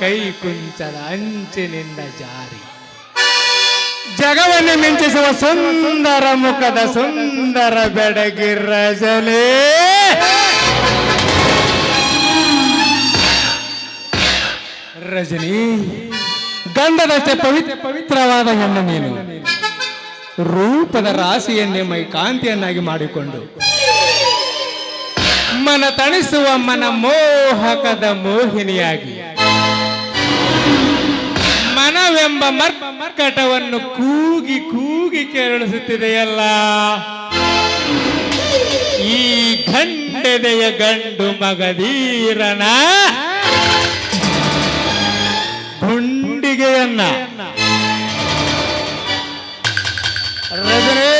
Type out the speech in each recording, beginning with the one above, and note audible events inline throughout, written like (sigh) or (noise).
ಕೈ ಕುಂಚದ ಅಂಚಿನಿಂದ ಜಾರಿ. ಜಗವನ್ನು ಮಿಂಚಿಸುವ ಸುಂದರ ಮುಖದ ಸುಂದರ ಬೆಡಗಿರಜಲೇ ರಜನಿ ಗಂಧದಷ್ಟೇ ಪವಿತ್ರ ಪವಿತ್ರವಾದ ಹೆಣ್ಣು ನೀನು. ರೂಪದ ರಾಶಿಯನ್ನೇ ಮೈ ಕಾಂತಿಯನ್ನಾಗಿ ಮಾಡಿಕೊಂಡು. ಮನ ತಣಿಸುವ ಮನ ಮೋಹಕದ ಮೋಹಿನಿಯಾಗಿ. ಮನವೆಂಬ ಮರ್ಕಟವನ್ನು ಕೂಗಿ ಕೂಗಿ ಕೆರಳಿಸುತ್ತಿದೆಯಲ್ಲ? ಈ ಗಂಡೆದೆಯ ಗಂಡು ಮಗದೀರನ ಗುಂಡಿಗೆಯನ್ನ. ರಜನೇ,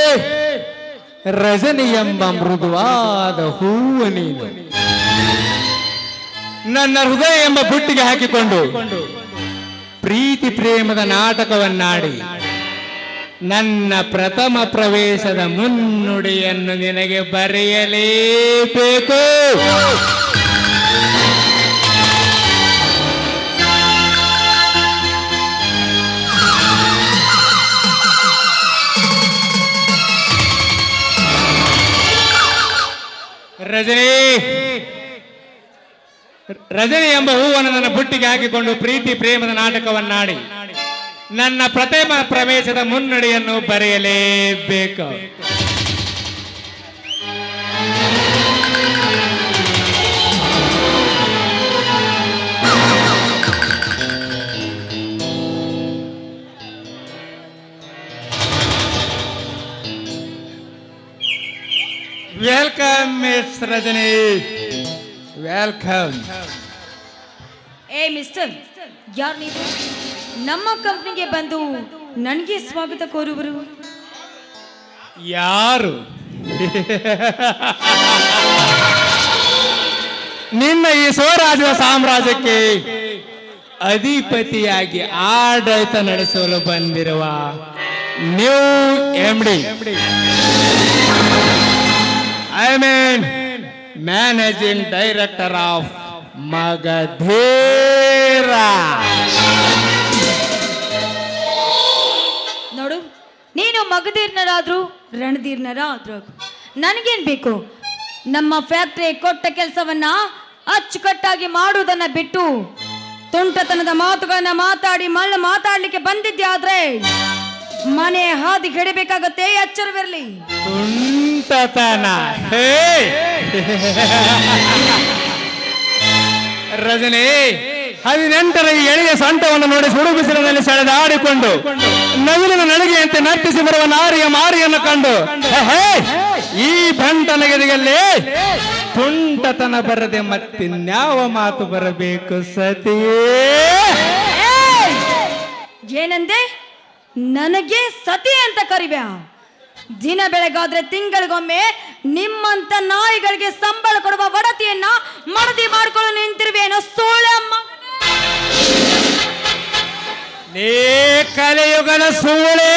ರಜನಿ ಎಂಬ ಮೃದುವಾದ ಹೂವು ನೀನು. ನನ್ನ ಹೃದಯ ಎಂಬ ಬುಟ್ಟಿಗೆ ಹಾಕಿಕೊಂಡು ಪ್ರೀತಿ ಪ್ರೇಮದ ನಾಟಕವನ್ನಾಡಿ. ನನ್ನ ಪ್ರಥಮ ಪ್ರವೇಶದ ಮುನ್ನುಡಿಯನ್ನು ನಿನಗೆ ಬರೆಯಲೇಬೇಕು. ರಜನಿ. ರಜನಿ ಎಂಬ ಹೂವನ್ನು ನನ್ನ ಬುಟ್ಟಿಗೆ ಹಾಕಿಕೊಂಡು ಪ್ರೀತಿ ಪ್ರೇಮದ ನಾಟಕವನ್ನಾಡಿ ನನ್ನ ಪ್ರಥಮ ಪ್ರವೇಶದ ಮುನ್ನಡೆಯನ್ನು ಬರೆಯಲೇಬೇಕು. ವೆಲ್ಕಮ್ ಮಿಸ್ ರಜನಿ ವೆಲ್ಕಮ್ ಏ ಮಿಸ್ಟರ್ ಯಾರು ನೀವು? ನಮ್ಮ ಕಂಪ್ನಿಗೆ ಬಂದು ನನಗೆ ಸ್ವಾಗತ ಕೋರುವರು ಯಾರು? ನಿನ್ನ ಈ ಸ್ವರಾಜ ಸಾಮ್ರಾಜ್ಯಕ್ಕೆ ಅಧಿಪತಿಯಾಗಿ ಆಡಳಿತ ನಡೆಸಲು ಬಂದಿರುವ new M D managing director of Magadheera ನೋಡು ನೀನು ಮಗದೀರ್ನರಾದ್ರು ರಣಧೀರ್ನರಾದ್ರು ನನಗೇನು ಬೇಕು? ನಮ್ಮ ಫ್ಯಾಕ್ಟ್ರಿ ಕೊಟ್ಟ ಕೆಲಸವನ್ನ ಅಚ್ಚುಕಟ್ಟಾಗಿ ಮಾಡುವುದನ್ನ ಬಿಟ್ಟು ತುಂಟತನದ ಮಾತುಗಳನ್ನ ಮಾತಾಡಿ ಮಳ್ಳ ಮಾತಾಡ್ಲಿಕ್ಕೆ ಬಂದಿದ್ದೆ ಆದ್ರೆ ಮನೆ ಹಾದಿ ಕೆಡಬೇಕಾಗತ್ತೆ ಎಚ್ಚರವಿರಲಿ. ತುಂಟತನ ಹೇ. ರಜನಿ ಹದಿನೆಂಟರ ಎಳೆಯ ಸಂಟವನ್ನು ನೋಡಿ ಸುಡು ಬಿಸಿಲಿನಲ್ಲಿ ಸೆಳೆದಾಡಿಕೊಂಡು ನವಿಲಿನ ನಡಿಗೆಯಂತೆ ನರ್ತಿಸಿ ಬರುವ ನಾರಿಯ ಮಾರಿಯನ್ನು ಕಂಡು ಈ ಹೇ, ಈ ಬಂಟನಗದಿಯಲ್ಲಿ ತುಂಟತನ ಬರದೆ ಮತ್ತಿನ್ಯಾವ ಮಾತು ಬರಬೇಕು ಸತಿಯೇ! ಏನಂದೆ? ನನಗೆ ಸತಿ ಅಂತ ಕರಿಬ್ಯಾ? ದಿನ ಬೆಳಗಾದ್ರೆ ತಿಂಗಳಿಗೊಮ್ಮೆ ನಿಮ್ಮಂತ ನಾಯಿಗಳಿಗೆ ಸಂಬಳ ಕೊಡುವ ಒಡತಿಯನ್ನ ಮರದಿ ಮಾಡ್ಕೊಳ್ಳೋ ನಿಂತಿರುವೇನೋ. ಸೋಳಮ್ಮ ನೀ ಕಲೆಯುಗಳ ಸೋಳೆ.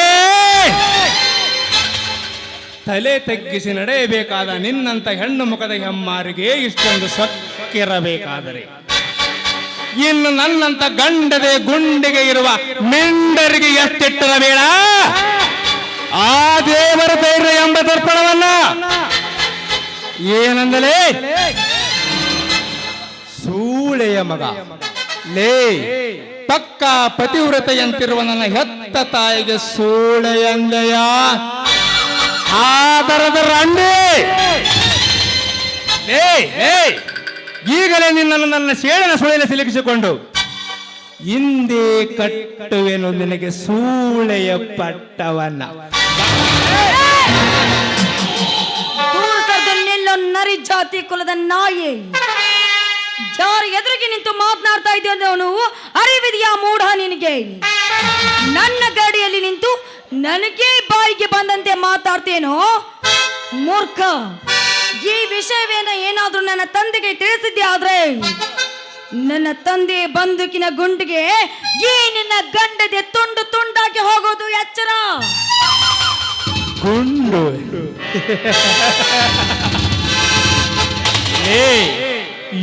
ತಲೆ ತಗ್ಗಿಸಿ ನಡೆಯಬೇಕಾದ ನಿನ್ನಂತ ಹೆಣ್ಣು ಮುಖದ ಹೆಮ್ಮಾರಿಗೆ ಇಷ್ಟೊಂದು ಸಕ್ಕಿರಬೇಕಾದರೆ. ಇನ್ನು ನನ್ನಂತ ಗಂಡದೆ ಗುಂಡಿಗೆ ಇರುವ ಮೆಂಡರಿಗೆ ಎಷ್ಟಿಟ್ಟರ ಬೇಡ? ಆ ದೇವರ ಧೈರ್ಯ ಎಂಬ ದರ್ಪಣವನ್ನ ಏನಂದಲೇ? ಸೂಳೆಯ ಮಗ. ಲೇ, ಪಕ್ಕ ಪತಿವ್ರತೆಯಂತಿರುವ ನನ್ನ ಹೆತ್ತ ತಾಯಿಗೆ ಸೂಳೆಯಂದೆಯ ಆದರದ ರಂಡಿ. ಲೇ ಲೇ, ಈಗಲೇ ನಿನ್ನನ್ನು ನನ್ನ ಸೇಳನ ಸುಳಿನ ಸಿಲುಕಿಸಿಕೊಂಡು ಹಿಂದೆ ಕಟ್ಟುವೆನು ನಿನಗೆ ಸೂಳೆಯ ಪಟ್ಟವನ್ನ. ದೂರದಲ್ಲಿ ನರಿ ಜಾತಿ ಕುಲದ ನಾಯಿ. ಜಾರಿ ಎದುರಿಗೆ ನಿಂತು ಮಾತನಾಡ್ತಾ ಅವನು? ಅರಿವಿದೆಯಾ ಮೂಢ ನಿನಗೆ? ನನ್ನ ಗಾಡಿಯಲ್ಲಿ ನಿಂತು ನನಗೆ ಬಾಯಿಗೆ ಬಂದಂತೆ ಮಾತಾಡ್ತೇನೋ? ಮೂರ್ಖ, ಈ ವಿಷಯವೇನ ಏನಾದ್ರೂ ನನ್ನ ತಂದೆಗೆ ತಿಳಿಸಿದ್ದೆ ಆದ್ರೆ? ನನ್ನ ತಂದೆ ಬಂದೂಕಿನ ಗುಂಡಿಗೆ ಈ ನಿನ್ನ ಗಂಡದೆ ತುಂಡು ತುಂಡಾಗಿ ಹೋಗೋದು ಎಚ್ಚರ? ಗುಂಡು.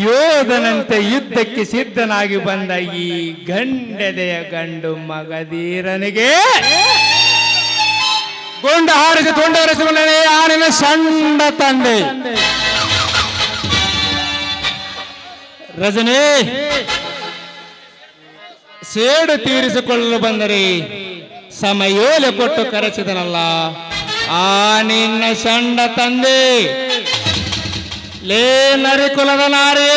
ಯೋಧನಂತೆ ಯುದ್ಧಕ್ಕೆ ಸಿದ್ಧನಾಗಿ ಬಂದ ಈ ಗಂಡದೆಯ ಗಂಡು ಮಗದೀರನಿಗೆ ಗೊಂಡ ಹಾರಿಸಿ ತುಂಡರಿಸಿಕೊಂಡೇ ಆನಿನ ಸಣ್ಣ ತಂದೆ. ರಜನಿ, ಸೇಡು ತೀರಿಸಿಕೊಳ್ಳಲು ಬಂದರೆ ಸಮಯೋಲೆ ಕೊಟ್ಟು ಕರೆಸಿದನಲ್ಲ ಆ ನಿನ್ನ ಸಣ್ಣ ತಂದೆ. ಲೇ ನರಿ ಕುಲದ ನಾರಿ.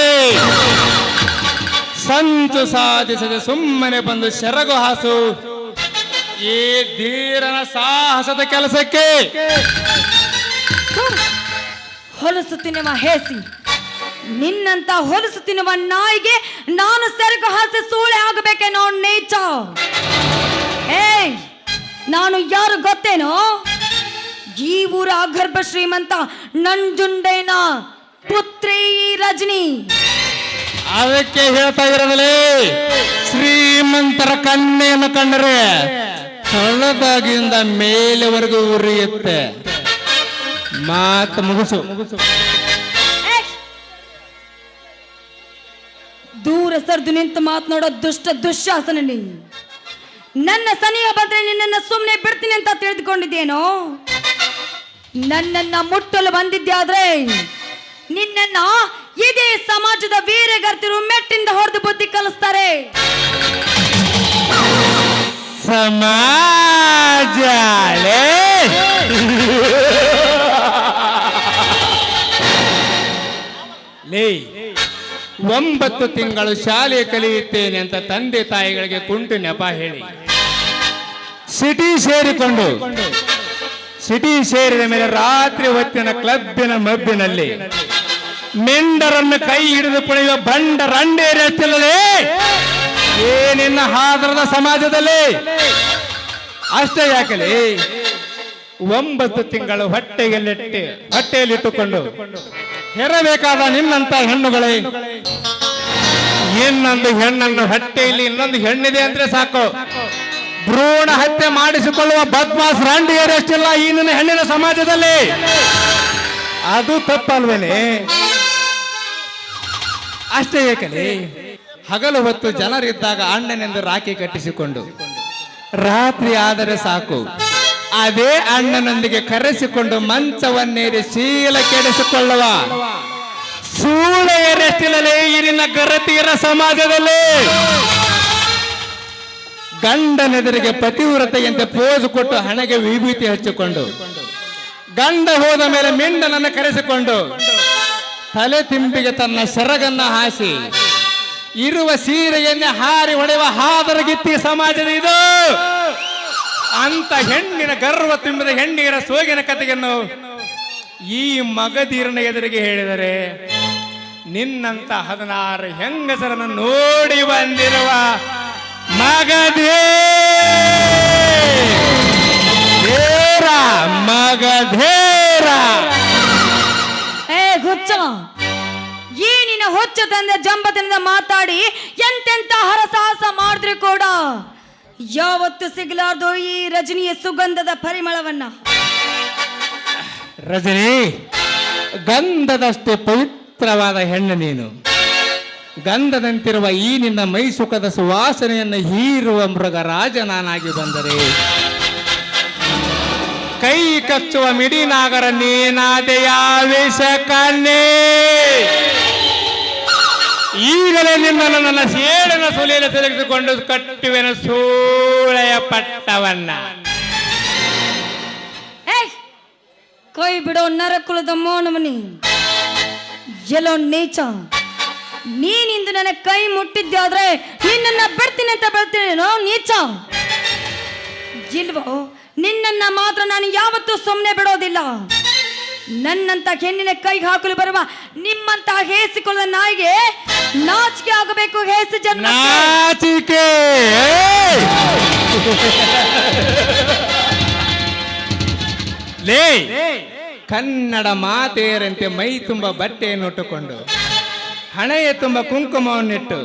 ಸಂಚು ಸಾಧಿಸದೆ ಸುಮ್ಮನೆ ಬಂದು ಶರಗು ಹಾಸು. ಈ ಧೀರನ ಸಾಹಸದ ಕೆಲಸಕ್ಕೆ. ಹೊಲಸು ತಿನ್ನುವ ಹೇಸಿ. ನಿನ್ನಂತ ಹೊಲಸು ತಿನ್ನುವ ನಾಯಿಗೆ ನಾನು ಸೆರಗು ಹಾಸಿ ಸೂಳೆ ಆಗಬೇಕೇನೋ ನೀಚ. ಏಯ್, ನಾನು ಯಾರು ಗೊತ್ತೇನೋ? ಈ ಊರ ಅಗರ್ಭ ಶ್ರೀಮಂತ ನಂಜುಂಡೇನ. ಪುತ್ರಿ ರಜನಿ. ಅದಕ್ಕೆ ಹೇಳ್ತಾ ಇದ್ರಲ್ಲಿ ಶ್ರೀಮಂತರ ಕನ್ನೆಯನ್ನು ಕಂಡರೆ ಸಣ್ಣದಾಗಿಂದ ಮೇಲೆವರೆಗೂ ಉರಿಯುತ್ತೆ. ಮಾತು ಮುಗಿಸು! ದೂರ ಸರ್ದು ನಿಂತು ಮಾತನಾಡೋ ದುಷ್ಟ ದುಶ್ಯಾಸನ ನೀ ನನ್ನ ಸನಿಹ ಬಂದ್ರೆ ನಿನ್ನನ್ನು ಸುಮ್ಮನೆ ಬಿಡ್ತೀನಿ ಅಂತ ತಿಳಿದುಕೊಂಡಿದ್ದೇನೋ? ನನ್ನನ್ನ ಮುಟ್ಟಲು ಬಂದಿದ್ದೆ ಆದ್ರೆ ನಿನ್ನನ್ನ ಇದೇ ಸಮಾಜದ ವೀರಗರ್ತಿರು ಮೆಟ್ಟಿಂದ ಹೊಡೆದು ಬುದ್ಧಿ ಕಲಿಸ್ತಾರೆ. ಸಮಾಜ ಲೇ ಒಂಬತ್ತು ತಿಂಗಳು ಶಾಲೆ ಕಲಿಯುತ್ತೇನೆ ಅಂತ ತಂದೆ ತಾಯಿಗಳಿಗೆ ಕುಂಟು ನೆಪ ಹೇಳಿ. ಸಿಟಿ ಸೇರಿಕೊಂಡು ಸಿಟಿ ಸೇರಿದ ಮೇಲೆ ರಾತ್ರಿ ಹೊತ್ತಿನ ಕ್ಲಬ್ಬಿನ ಮಬ್ಬಿನಲ್ಲಿ ಮೆಂಡರನ್ನು ಕೈ ಹಿಡಿದು ಕುಣಿಯುವ ಬಂಡ ರಂಡೇರಿಯಲ್ಲೇ ಏನಿನ್ನ ಹಾದರದ ಸಮಾಜದಲ್ಲಿ? ಅಷ್ಟೇ ಯಾಕಲಿ? ಒಂಬತ್ತು ತಿಂಗಳು ಹೊಟ್ಟೆಯಲ್ಲಿಟ್ಟು, ಹೊಟ್ಟೆಯಲ್ಲಿಟ್ಟುಕೊಂಡು ಹೆರಬೇಕಾದ ನಿನ್ನಂತ ಹೆಣ್ಣುಗಳೇ. ಇನ್ನೊಂದು ಹೆಣ್ಣನ್ನು ಹೊಟ್ಟೆಯಲ್ಲಿ ಇನ್ನೊಂದು ಹೆಣ್ಣಿದೆ ಅಂದ್ರೆ ಸಾಕು. ಭ್ರೂಣ ಹತ್ಯೆ ಮಾಡಿಸಿಕೊಳ್ಳುವ ಬದ್ಮಾಸ್ ರಾಂಡಿಯರಷ್ಟಿಲ್ಲ ಈ ನಿನ್ನ ಹೆಣ್ಣಿನ ಸಮಾಜದಲ್ಲಿ. ಅದು ತಪ್ಪಲ್ವೇನೆ ಅಷ್ಟೇ ಏಕಲಿ ಹಗಲು ಹೊತ್ತು ಜನರಿದ್ದಾಗ ಅಣ್ಣನೆಂದು ರಾಖಿ ಕಟ್ಟಿಸಿಕೊಂಡು. ರಾತ್ರಿ ಆದರೆ ಸಾಕು. ಅದೇ ಅಣ್ಣನೊಂದಿಗೆ ಕರೆಸಿಕೊಂಡು ಮಂಚವನ್ನೇರಿ ಶೀಲ ಕೆಡಿಸಿಕೊಳ್ಳುವ. ಸೂಳೆಯರೆಷ್ಟಿಲ್ಲಲೇ ಇರಿನ ಗರತಿಯರ ಸಮಾಜದಲ್ಲಿ. ಗಂಡನೆದುರಿಗೆ ಪತಿವ್ರತೆಯಂತೆ ಪೋಜು ಕೊಟ್ಟು ಹಣೆಗೆ ವಿಭೂತಿ ಹಚ್ಚಿಕೊಂಡು. ಗಂಡ ಹೋದ ಮೇಲೆ ಮಿಂಡನನ್ನು ಕರೆಸಿಕೊಂಡು. ತಲೆ ತಿಂಬಿಗೆ ತನ್ನ ಸೆರಗನ್ನ ಹಾಸಿ, ಇರುವ ಸೀರೆಯನ್ನೇ ಹಾರಿ ಹೊಡೆಯುವ ಹಾದರಗಿತ್ತಿ ಸಮಾಜದ ಇದು. ಅಂತ ಹೆಣ್ಣಿನ ಗರ್ವ ತುಂಬಿದ ಹೆಣ್ಣಿನ ಸೋಗಿನ ಕಥೆಯನ್ನು ಈ ಮಗದೀರನ ಎದುರಿಗೆ ಹೇಳಿದರೆ, ನಿನ್ನಂತ ಹದಿನಾರು ಹೆಂಗಸರನ್ನು ನೋಡಿ ಬಂದಿರುವ ಮಗಧೇ ಧೇರ ಮಗಧೇರ. ಏ ಹುಚ್ಚ. ಈ ನಿನ್ನ ತಂದೆ ಜಂಬತನದ ಮಾತಾಡಿ ಎಂತೆಂತ ಹರಸಾಹಸ ಮಾಡಿದ್ರು ಕೂಡ ಯಾವತ್ತು ಸಿಗಲಾರ್ದು ಈ ರಜನಿಯ ಸುಗಂಧದ ಪರಿಮಳವನ್ನ. ರಜನಿ, ಗಂಧದಷ್ಟೇ ಪವಿತ್ರವಾದ ಹೆಣ್ಣು ನೀನು. ಗಂಧದಂತಿರುವ ಈ ನಿನ್ನ ಮೈಸುಖದ ಸುವಾಸನೆಯನ್ನು ಹೀರುವ ಮೃಗರಾಜ ನಾನಾಗಿ ಬಂದರೆ ಕೈ ಕಚ್ಚುವ ಮಿಡಿ ನಾಗರ ನೀನಾದೆಯ ವಿಷ ಕಣ್ಣೆ. ಈಗಲೇ ನಿನ್ನನ್ನು ನನ್ನ ಸೇಡನ ಸುಲಿಯನ್ನು ತೆಗೆದುಕೊಂಡು ಕಟ್ಟುವೆನ ಸೂಳೆಯ ಪಟ್ಟವನ್ನ. ಕೈ ಬಿಡೋ ನರಕುಲದ ಮೋನಮನಿ ಎಲ್ಲೋ ನೀಚ. ನೀನಿಂದು ನನ್ನ ಕೈ ಮುಟ್ಟಿದ್ದೆ ಆದರೆ ನಿನ್ನನ್ನ ಬಿಡ್ತೀನಿ ಅಂತ ಬೆಳ್ತೀನೇನೋ ನೀಚ. ಇಲ್ವೋ ನಿನ್ನನ್ನ ಮಾತ್ರ ನಾನು ಯಾವತ್ತೂ ಸುಮ್ಮನೆ ಬಿಡೋದಿಲ್ಲ. ನನ್ನಂತ ಹೆಣ್ಣಿನ ಕೈಗೆ ಹಾಕಲು ಬರುವ ನಿಮ್ಮಂತ ಹೇಸಿಕೊಳ್ಳದ ನಾಯಿಗೆ ನಾಚಿಕೆ ಆಗಬೇಕು ಹೇಸಿ ಜನ್ಮ ನಾಚಿಕೆ! ಲೇ! ಕನ್ನಡ ಮಾತೆಯರಂತೆ ಮೈ ತುಂಬ ಬಟ್ಟೆಯನ್ನು ಉಟ್ಟುಕೊಂಡು, ಹಣೆಯ ತುಂಬ ಕುಂಕುಮವನ್ನಿಟ್ಟು,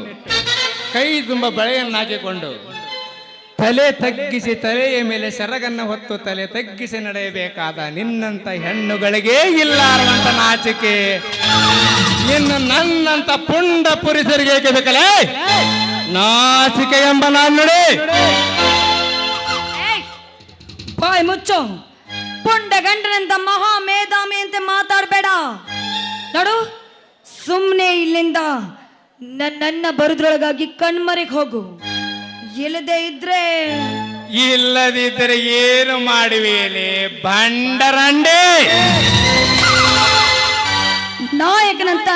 ಕೈ ತುಂಬ ಬಳೆಯನ್ನು ಹಾಕಿಕೊಂಡು ತಲೆ ತಗ್ಗಿಸಿ ತಲೆಯ ಮೇಲೆ ಸೆರಗನ್ನು ಹೊತ್ತು ತಲೆ ತಗ್ಗಿಸಿ ನಡೆಯಬೇಕಾದ ನಿನ್ನಂತ ಹೆಣ್ಣುಗಳಿಗೆ ಇಲ್ಲಾರುವಂತ ನಾಚಿಕೆ. ಇನ್ನು ನನ್ನಂತ ಪುಂಡ ಪುರುಷರಿಗೆ ಏಕೆ ಬೇಕಲೇ? ನಾಚಿಕೆ ಎಂಬ ಏಯ್! ಬಾಯ್ ಮುಚ್ಚು. ಪುಂಡ ಗಂಡನಂತ ಮಹಾ ಮೇಧಾಮಿ ಅಂತ ಮಾತಾಡಬೇಡ. ನೋಡು ಸುಮ್ಮನೆ ಇಲ್ಲಿಂದ ನನ್ನ ಬರುದ್ರೊಳಗಾಗಿ ಕಣ್ಮರೆಗೆ ಹೋಗು. ಇಲ್ಲದೆ ಇದ್ರೆ ಇಲ್ಲದಿದ್ದರೆ ಏನು ಮಾಡುವೇಲೆ ಬಂಡರಂಡೆ! ನಾಯಕನಂತ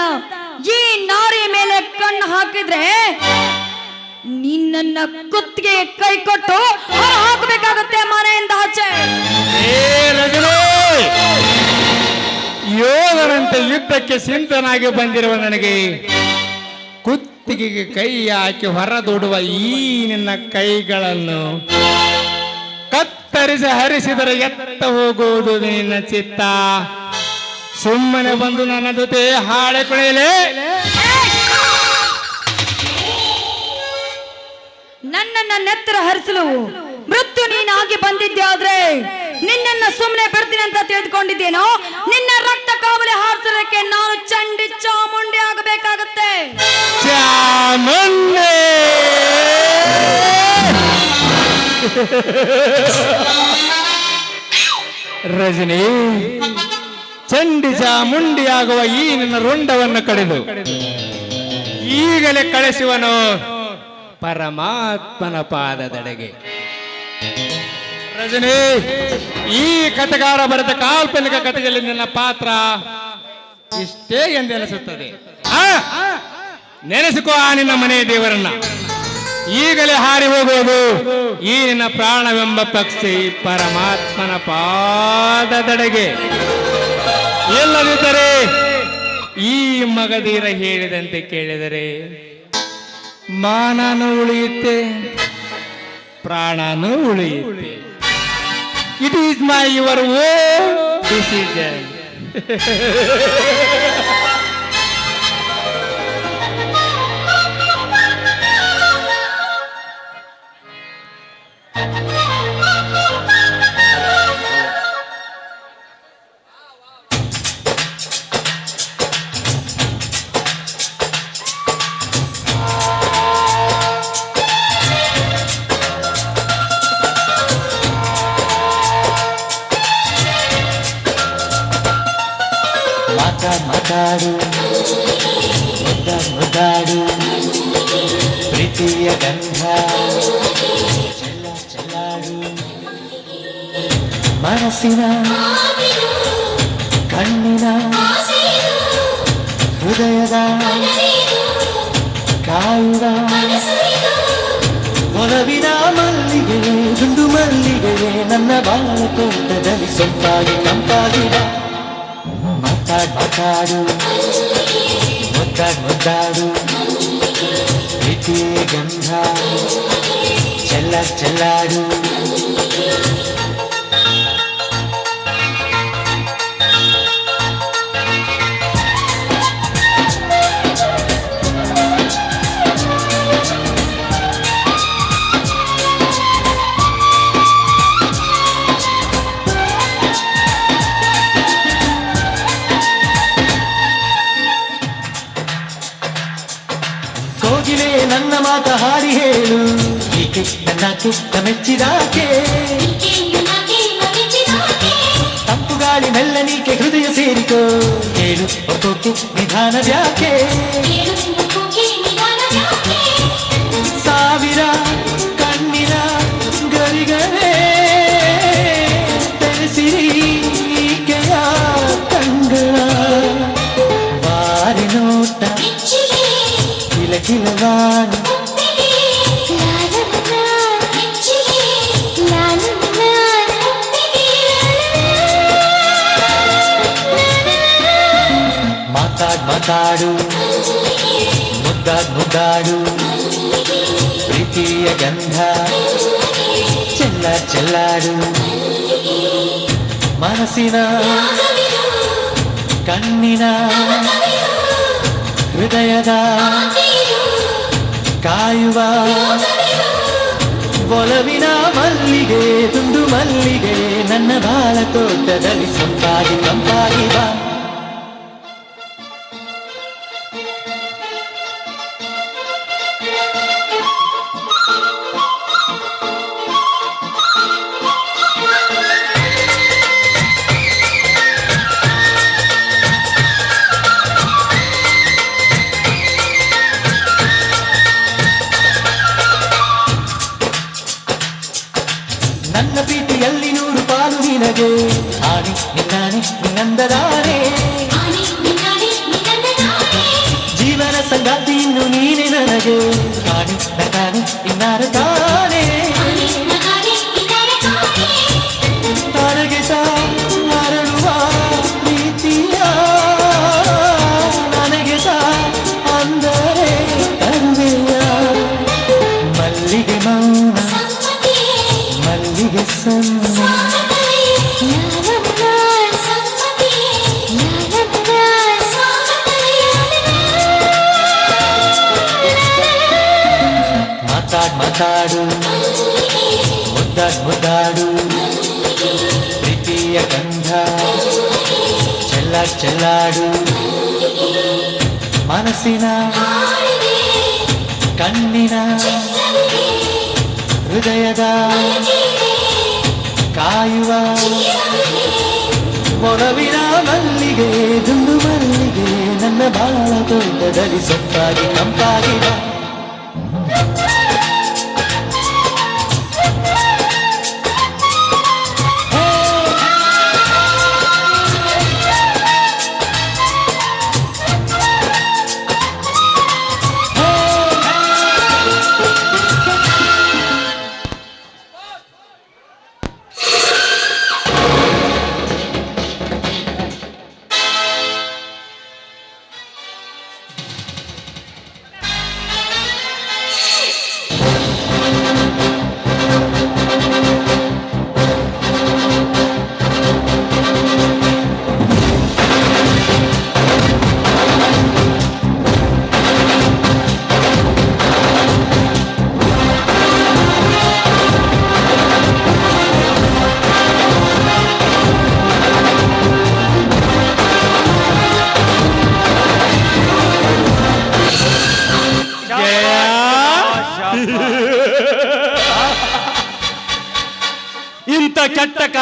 ಈ ನಾರಿ ಮೇಲೆ ಕಣ್ಣು ಹಾಕಿದ್ರೆ ನಿನ್ನ ಕುತ್ತಿಗೆ ಕೈ ಕೊಟ್ಟು ಹೊರ ಹಾಕಬೇಕಾಗತ್ತೆ ಮನೆಯಿಂದ ಆಚೆ. ಯೋಧರಂತೆ ಯುದ್ಧಕ್ಕೆ ಸಿಂಧನಾಗಿ ಬಂದಿರುವ ನನಗೆ ಕುತ್ತಿಗೆಗೆ ಕೈ ಹಾಕಿ ಹೊರದೂಡುವ ಈ ನಿನ್ನ ಕೈಗಳನ್ನು ಕತ್ತರಿಸಿ ಹರಿಸಿದರೆ ಎತ್ತ ಹೋಗುವುದು ನಿನ್ನ ಚಿತ್ತ. ಸುಮ್ಮನೆ ಬಂದು ನನ್ನ ಜೊತೆ ಹಾಳೆ ನನ್ನನ್ನ ನೆತ್ತರ ಹರಿಸಲು ಮೃತ್ಯು ನೀನಾಗಿ ಆದ್ರೆ ನಿನ್ನನ್ನ ಸುಮ್ಮನೆ ಬಿಡ್ತೀನಿ ಅಂತ ತಿಳಿದುಕೊಂಡಿದ್ದೇನೋ? ನಿನ್ನ ರಕ್ತ ಕಾವಲೆ ಹಾರಿಸೋದಕ್ಕೆ ನಾನು ಚಂಡಿ ರಜನಿ ಚಂಡಿಜ ಮುಂಡಿಯಾಗುವ ಈ ನಿನ್ನ ರುಂಡವನ್ನು ಕಡಿದು ಈಗಲೇ ಕಳಿಸುವನು ಪರಮಾತ್ಮನ ಪಾದದೆಡೆಗೆ. ರಜನಿ, ಈ ಕಥೆಗಾರ ಬರೆದ ಕಾಲ್ಪನಿಕ ಕಥೆಯಲ್ಲಿ ನಿನ್ನ ಪಾತ್ರ ಇಷ್ಟೇ ಎಂದೆನಿಸುತ್ತದೆ ನೆನೆಸಿಕೋ ಆ ನಿನ್ನ ಮನೆ ದೇವರನ್ನ. ಈಗಲೇ ಹಾರಿ ಹೋಗುವುದು. ಈ ನಿನ್ನ ಪ್ರಾಣವೆಂಬ ಪಕ್ಷಿ ಪರಮಾತ್ಮನ ಪಾದದಡೆಗೆ. ಎಲ್ಲದಿದ್ದರೆ ಈ ಮಗದೀರ ಹೇಳಿದಂತೆ ಕೇಳಿದರೆ, ಮಾನನು ಉಳಿಯುತ್ತೆ, ಪ್ರಾಣನು ಉಳಿಯುತ್ತೆ. It is my your own decision ಹೃದಯದ ಕಾಯುವ ಒಲವಿನ ಮಲ್ಲಿಗೆ ದುಂಡು ಮಲ್ಲಿಗೆ ನನ್ನ ಬಾಳ ತೋಟದಲ್ಲಿ ಸೊಂಪಾಗಿ ತಂಪಾಗಿವ ಮಾತಾಡ್ ಮಾತಾಡು ಮುದ್ದಾಡ್ ಮುದ್ದಾಡು ಪ್ರೀತಿಯ ಗಂಧ ಚೆಲ್ಲ ಚೆಲ್ಲಾಡು ಹಾಡಿ ಹೇಳು ಈಕೆ ನನ್ನಾಕೆ ಮೆಚ್ಚಿದಾಕೆ ತಂಪು ಗಾಳಿ ಮೆಲ್ಲನೀಕೆ ಹೃದಯ ಸೇರಿಕೋ ಹೇಳು ಒಪ್ಪೋಕೆ ನಿಧಾನ ಯಾಕೆ ಮಾತಾಡ್ ಮಾತಾಡು ಮುದ್ದಾಡ್ ಮುದ್ದಾಡು ಪ್ರೀತಿಯ ಗಂಧ ಚೆಲ್ಲ ಚೆಲ್ಲಾಡು ಮನಸ್ಸಿನ ಕಣ್ಣಿನ ಹೃದಯದ ಕಾಯುವ ಒಲವಿನ ಮಲ್ಲಿಗೆ ತುಂಡು ಮಲ್ಲಿಗೆ ನನ್ನ ಬಾಳ ತೋಟದಲ್ಲಿ ಸೊಂಪಾಗಿ ತಂಪಾಗಿ ಬಾ গান ಮುದ್ದಾಡು ಪ್ರೀತಿಯ ಗಂಧ ಚೆಲ್ಲ ಚೆಲ್ಲಾಡು. ಮನಸ್ಸಿನ ಕಣ್ಣಿನ ಹೃದಯದ ಕಾಯುವ ಮೊರವಿನ ಮಲ್ಲಿಗೆ, ದುಂಡು ಮಲ್ಲಿಗೆ, ನನ್ನ ಬಾಳ ದೊಡ್ಡದಲ್ಲಿ ಸೊಪ್ಪಾಗಿ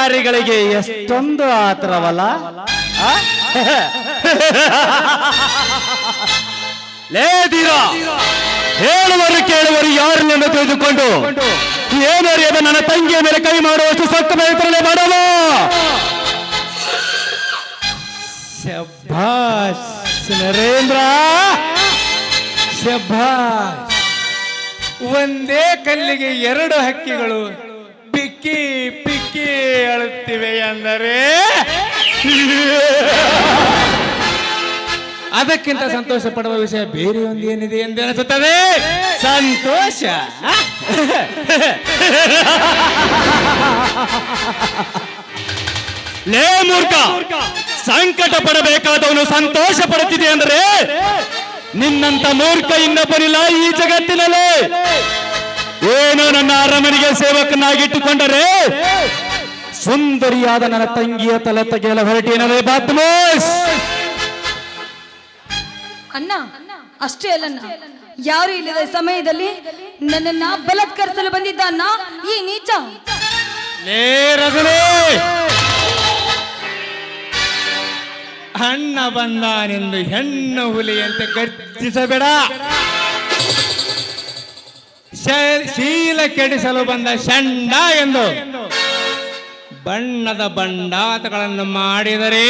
ಕೆಟ್ಟ ಕಾರ್ಯಗಳಿಗೆ ಎಷ್ಟೊಂದು ಆತರವಲ್ಲ? ಲೇದಿರಾ ಹೇಳುವರು ಕೇಳುವರು ಯಾರನ್ನೆಂದು ತಿಳಿದುಕೊಂಡು ಏನರಿಯದ ನನ್ನ ತಂಗಿಯ ಮೇಲೆ ಕೈ ಮಾಡುವಷ್ಟು ಸತ್ತ ವಿತರಣೆ ಮಾಡವ ಶಭಾಷ್ ನರೇಂದ್ರ ಶಭಾಷ್. ಒಂದೇ ಕಲ್ಲಿಗೆ ಎರಡು ಹಕ್ಕಿಗಳು ಪಿಕ್ಕಿ ಪಿಕ್ಕಿ ಅಂದರೆ ಅದಕ್ಕಿಂತ ಸಂತೋಷ ಪಡುವ ವಿಷಯ ಬೇರೆ ಒಂದು ಏನಿದೆ ಎಂದು ಅನಿಸುತ್ತದೆ? ಸಂತೋಷ. ಲೇ ಮೂರ್ಖ ಸಂಕಟ ಪಡಬೇಕಾದವನು ಸಂತೋಷ ಪಡುತ್ತಿದೆ ಅಂದರೆ ನಿನ್ನಂತ ಮೂರ್ಖ ಇನ್ನೊಬ್ಬನಿಲ್ಲ ಈ ಜಗತ್ತಿನಲ್ಲಿ. ಏನು ನನ್ನ ಅರಮನೆಗೆ ಸೇವಕನಾಗಿಟ್ಟುಕೊಂಡರೆ ಸುಂದರಿಯಾದ ನನ್ನ ತಂಗಿಯ ತಲೆ ತೆಗೆಯಲು ಹೊರಟೇನವೇ ಬಾತ್ಮೋಸ್ ಅಣ್ಣ ಅಷ್ಟೇ ಅಲ್ಲಣ್ಣ. ಯಾರು ಇಲ್ಲದ ಸಮಯದಲ್ಲಿ ನನ್ನನ್ನ ಬಂದಿದ್ದ ಅಣ್ಣ ಈ ನೀಚ. ಅಣ್ಣ ಬಂದಾನೆಂದು ಹೆಣ್ಣು ಹುಲಿಯಂತೆ ಗರ್ಜಿಸಬೇಡ. ಶೀಲ ಕೆಡಿಸಲು ಬಂದ ಷಂಡ ಎಂದು ಬಣ್ಣದ ಬಂಡಾತಗಳನ್ನು ಮಾಡಿದರೆ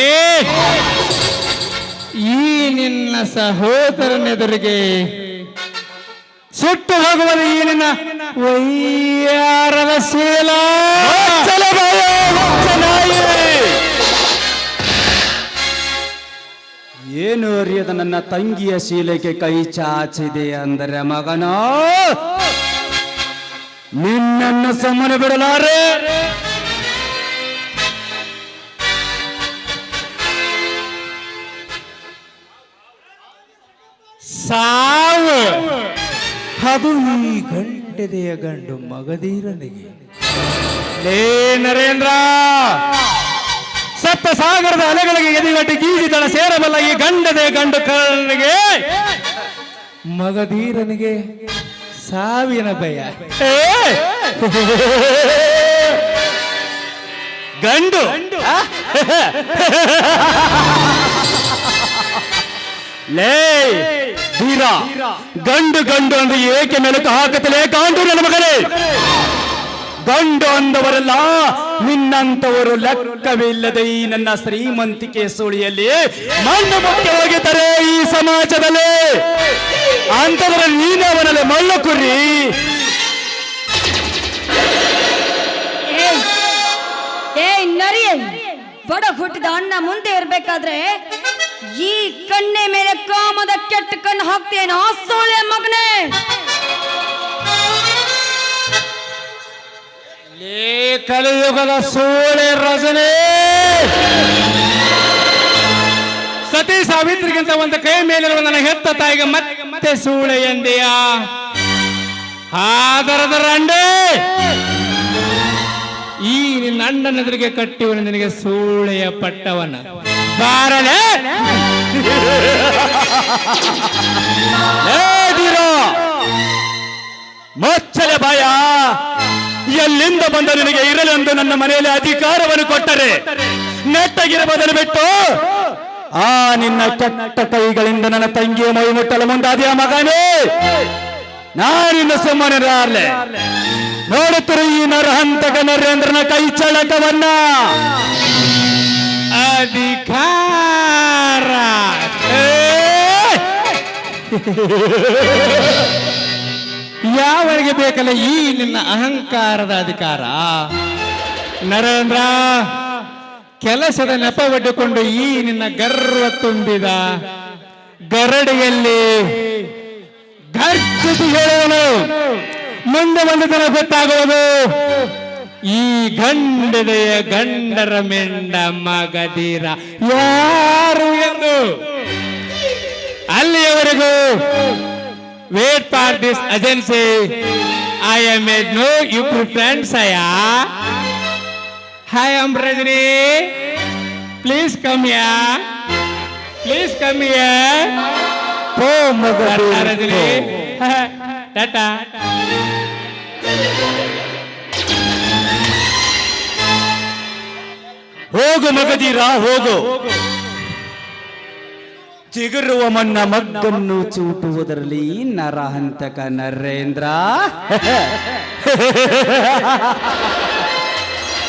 ಈ ನಿನ್ನ ಸಹೋದರನೆದುರಿಗೆ ಸುಟ್ಟು ಹೋಗುವುದು ಈ ನಿನ್ನ ವೈಯಾರದ ಶೀಲ. ಏನು ಅರಿಯದ ನನ್ನ ತಂಗಿಯ ಶೀಲೆಗೆ ಕೈ ಚಾಚಿದೆ ಅಂದರೆ, ಮಗನ, ನಿನ್ನನ್ನು ಸುಮ್ಮನೆ ಬಿಡಲಾರೆ. ಸಾವು. ಅದು ಈ ಗಂಟೆದೆಯ ಗಂಡು ಮಗದೀರನಿಗೆ ಲೇ ನರೇಂದ್ರ. ಸಪ್ತ ಸಾಗರದ ಅಲೆಗಳಿಗೆ ಎದಿಗಟ್ಟಿ ಗೀಜಿತಳ ಸೇರಬಲ್ಲ ಈ ಗಂಡದೆ ಗಂಡು ಕರ್ಣನಿಗೆ ಮಗಧೀರನಿಗೆ ಸಾವಿನ ಭಯ! ಗಂಡು. ಲೇ! ಧೀರ. ಗಂಡು ಗಂಡು ಅಂದ್ರೆ ಏಕೆ ಮೆಲುಕು ಹಾಕುತ್ತಲೇ ಕಾಂಡು ನನ್ನ ಮಗನೇ? ಗಂಡು ಅಂದವರೆಲ್ಲ ನಿನ್ನಂತವರು ಲೆಕ್ಕವಿಲ್ಲದೆ ಈ ನನ್ನ ಶ್ರೀಮಂತಿಕೆ ಸುಳಿಯಲ್ಲಿ ಮಣ್ಣು ಮುಖ್ಯವಾಗಿದ್ದಾರೆ ಈ ಸಮಾಜದಲ್ಲಿ ಅಂತವರ ನೀನವನಲ್ಲಿ ಮಳ್ಳು ಕುರಿ. ನರಿಯೇ ಬಡ ಹುಟ್ಟಿದ ಅಣ್ಣ ಮುಂದೆ ಇರ್ಬೇಕಾದ್ರೆ ಈ ಕಣ್ಣೆ ಮೇಲೆ ಕಾಮದ ಕೆಟ್ಟ ಕಣ್ಣು ಹಾಕ್ತೇನೋ ಸೋಳೆ ಮಗನೇ. ಕಲಿಯುಗದ ಸೋಳೆ ರಜನೆ. ಸತಿ ಸಾವಿತ್ರಿಗಿಂತ ಒಂದು ಕೈ ಮೇಲಿರುವ ನನ್ನ ಹೆತ್ತ ತಾಯಿಗೆ ಮತ್ತೆ ಸೂಳೆ ಎಂದೆಯ? ಆದರದ ರಂಡೆ. ಈ ನಿನ್ನ ಅಣ್ಣನೆದುರಿಗೆ ಕಟ್ಟಿವನು ನಿನಗೆ ಸೂಳೆಯ ಪಟ್ಟವನ. ಧೀರ! ಮಚ್ಚಲೆ ಭಯ ಎಲ್ಲಿಂದ ಬಂದ ನಿನಗೆ ಇರಲೆಂದು ನನ್ನ ಮನೆಯಲ್ಲಿ ಅಧಿಕಾರವನ್ನು ಕೊಟ್ಟರೆ? ನೆಟ್ಟಗಿರ ಬದಲು ಬಿಟ್ಟು? ಆ, ನಿನ್ನ ಕೆಟ್ಟ ಕೈಗಳಿಂದ ನನ್ನ ತಂಗಿಯ ಮೈ ಮುಟ್ಟಲು ಮುಂದಾದಿಯ ಮಗನೇ? ನಾನಿನ್ನು ಸುಮ್ಮನೆ ರಾರ್ಲೆ ನೋಡುತ್ತಿರು ಈ ನರಹಂತಕ ನರೇಂದ್ರನ ಕೈ ಚಳಕವನ್ನ. ಅಧಿಕಾರ! ಯಾವರಿಗೆ ಬೇಕಲ್ಲ ಈ ನಿನ್ನ ಅಹಂಕಾರದ ಅಧಿಕಾರ? ನರೇಂದ್ರ, ಕೆಲಸದ ನೆಪವಡ್ಡಿಕೊಂಡು ಈ ನಿನ್ನ ಗರ್ವ ತುಂಬಿದ ಗರಡಿಯಲ್ಲಿ ಗರ್ಜಿಸಿ ಹೇಳುವನು. ಮುಂದೆ ಒಂದು ದಿನ ಗೊತ್ತಾಗುವುದು. ಈ ಗಂಡದೆಯ ಗಂಡರ ಮೆಂಡ ಮಗದಿರ ಯಾರು ಎಂದು? ಅಲ್ಲಿಯವರೆಗೂ wait for this agency I am made no you friends ಅಯ್ಯ hi am Rajani please come yeah please come ಯಾ ಓ ಮಗ ರಜನಿ ಟಾಟಾ ಹೋಗು ಮಗದೀರ ಹೋಗು ಚಿಗುರುವ ಮಣ್ಣ ಮಗ್ಗನ್ನು ಚೂಟುವುದರಲ್ಲಿ ನರಹಂತಕ ನರೇಂದ್ರ.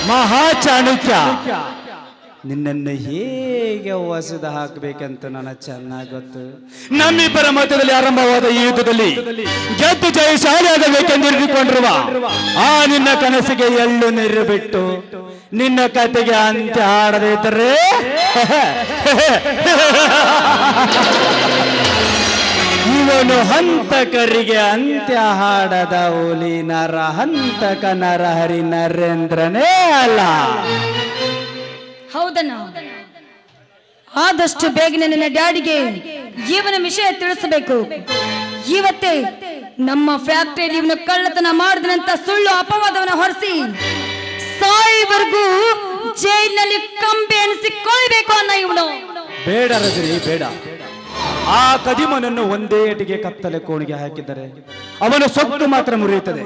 ಮಹಾ ಚಾಣಕ್ಯ. ನಿನ್ನನ್ನು ಹೇಗೆ ಹೊಸದ ಹಾಕಬೇಕಂತ ನನಗೆ ಚೆನ್ನಾಗಿ ಗೊತ್ತು. ನಮ್ಮಿಬ್ಬರ ಮಧ್ಯದಲ್ಲಿ ಆರಂಭವಾದ ಈ ಯುದ್ಧದಲ್ಲಿ ಗೆದ್ದು ಜಯಶಾಲಿಯಾಗಬೇಕೆಂದಿರಿದುಕೊಂಡಿರುವ ಆ ನಿನ್ನ ಕನಸಿಗೆ ಎಳ್ಳು ನೀರು ಬಿಟ್ಟು ನಿನ್ನ ಕತೆಗೆ ಅಂತ್ಯ ಆಡದೇ ಇದ್ದರೆ (laughs) ಇವನು ಹಂತಕರಿಗೆ ಅಂತ್ಯ ಹಾಡದ ಹುಲಿ ನರ ಹಂತಕ ನರಹರಿ ನರೇಂದ್ರನೇ ಅಲ್ಲ. ಹೌದಣ್ಣ ಆದಷ್ಟು ಬೇಗನೆ ನನ್ನ ಡ್ಯಾಡಿಗೆ ಇವನ ವಿಷಯ ತಿಳಿಸಬೇಕು. ಇವತ್ತೇ ನಮ್ಮ ಫ್ಯಾಕ್ಟರಿ ಇವನು ಕಳ್ಳತನ ಮಾಡಿದನಂತ ಸುಳ್ಳು ಅಪವಾದವನ್ನ ಹೊರಿಸಿ ಸಾಯಿವರೆಗೂ ಜೈಲಿನಲ್ಲಿ ಕಂಬಿ ಅನಿಸಿಕೊಳ್ಬೇಕು ಅನ್ನ ಇವನು. ಬೇಡ ರಜನಿ ಬೇಡ. ಆ ಕದಿಮನನ್ನು ಒಂದೇ ಅಟಿಗೆ ಕತ್ತಲೆ ಕೋಣಿಗೆ ಹಾಕಿದರೆ ಅವನ ಸೊತ್ತು ಮಾತ್ರ ಮುರಿಯುತ್ತದೆ.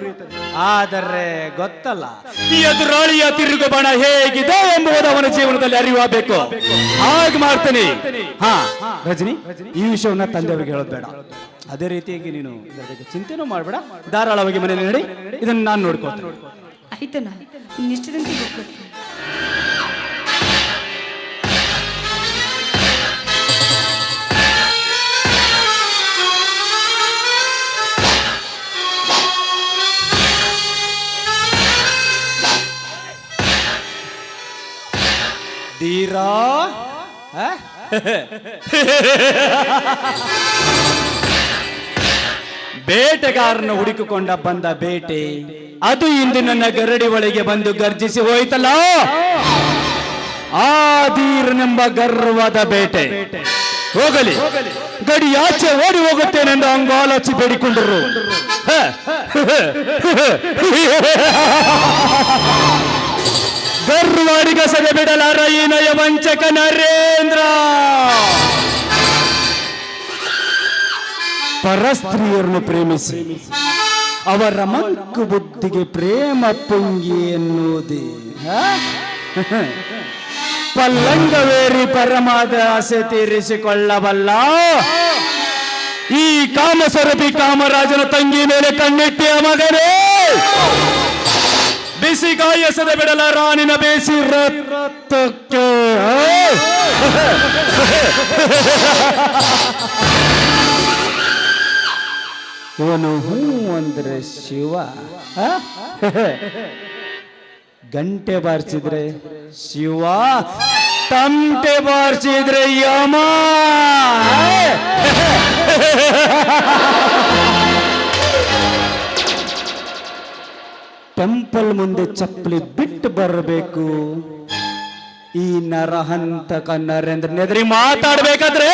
ಆದರೆ ಗೊತ್ತಲ್ಲ, ಈ ಎದುರಾಳಿಯ ತಿರುಗು ಬಣ ಹೇಗಿದೆ ಎಂಬುದು ಅವನ ಜೀವನದಲ್ಲಿ ಅರಿವಾಗಬೇಕು ಹಾಗೆ ಮಾಡ್ತೇನೆ. ಹಾ, ರಜನಿ, ಈ ವಿಷಯವನ್ನ ತಂದೆಯವರಿಗೆ ಹೇಳೋದು ಬೇಡ. ಅದೇ ರೀತಿಯಾಗಿ ನೀನು ಚಿಂತೆನೂ ಮಾಡಬೇಡ. ಧಾರಾಳವಾಗಿ ಮನೆಯಲ್ಲಿ ನಡಿ. ಇದನ್ನು ನಾನು ನೋಡ್ಕೊಳ್ತೇನೆ. ಆಯ್ತಣ್ಣ ಆ? ಬೇಟೆಗಾರನ ಹುಡುಕಿಕೊಂಡ ಬಂದ ಬೇಟೆ ಅದು ಇಂದು ನನ್ನ ಗರಡಿ ಒಳಗೆ ಬಂದು ಗರ್ಜಿಸಿ ಹೋಯ್ತಲ್ಲ? ಆ ಗರ್ವದ ಬೇಟೆ. ಹೋಗಲಿ. ಗಡಿ ಆಚೆ ಓಡಿ ಹೋಗುತ್ತೇನೆಂದು ಅಂಗಾಲಚ್ಚಿ ಬೇಡಿಕೊಂಡರು. ಹ. ಗರ್ವಾಡಿಗ ಸದೆ ಬಿಡಲಾರ ಈ ನಯ ವಂಚಕ ನರೇಂದ್ರ ಪರಸ್ತ್ರೀಯರನ್ನು ಪ್ರೇಮಿಸಿ, ಅವರ ಮಂಕು ಬುದ್ಧಿಗೆ ಪ್ರೇಮ ಪುಂಗಿ ಎನ್ನುವುದೇ? ಪಲ್ಲಂಗವೇರಿ ಪರಮಾದ ಆಸೆ ತೀರಿಸಿಕೊಳ್ಳಬಲ್ಲ ಈ ಕಾಮಸರಪಿ ಕಾಮರಾಜನ ತಂಗಿ ಮೇಲೆ ಕಣ್ಣಿಟ್ಟಿಯ ಮಗನೇ ಬಿಸಿ ಕಾಯಸದ ಬಿಡಲ ರಾಣಿನ ಬೇಸಿ ರಕ್ತಕ್ಕೆ. ಇವನು ಹೂ ಅಂದ್ರೆ ಶಿವ. ಗಂಟೆ ಬಾರಿಸಿದ್ರೆ ಶಿವ. ತಂಟೆ ಬಾರಿಸಿದ್ರೆ ಯಮ. ಟೆಂಪಲ್ ಮುಂದೆ ಚಪ್ಪಲಿ ಬಿಟ್ಟು ಬರಬೇಕು. ಈ ನರಹಂತಕ ನರೇಂದ್ರ ನೆದರಿ ಮಾತಾಡ್ಬೇಕಾದ್ರೆ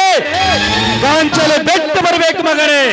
ಗಾಂಚಲು ಬಿಟ್ಟು ಬರಬೇಕು ಮಗನೇ.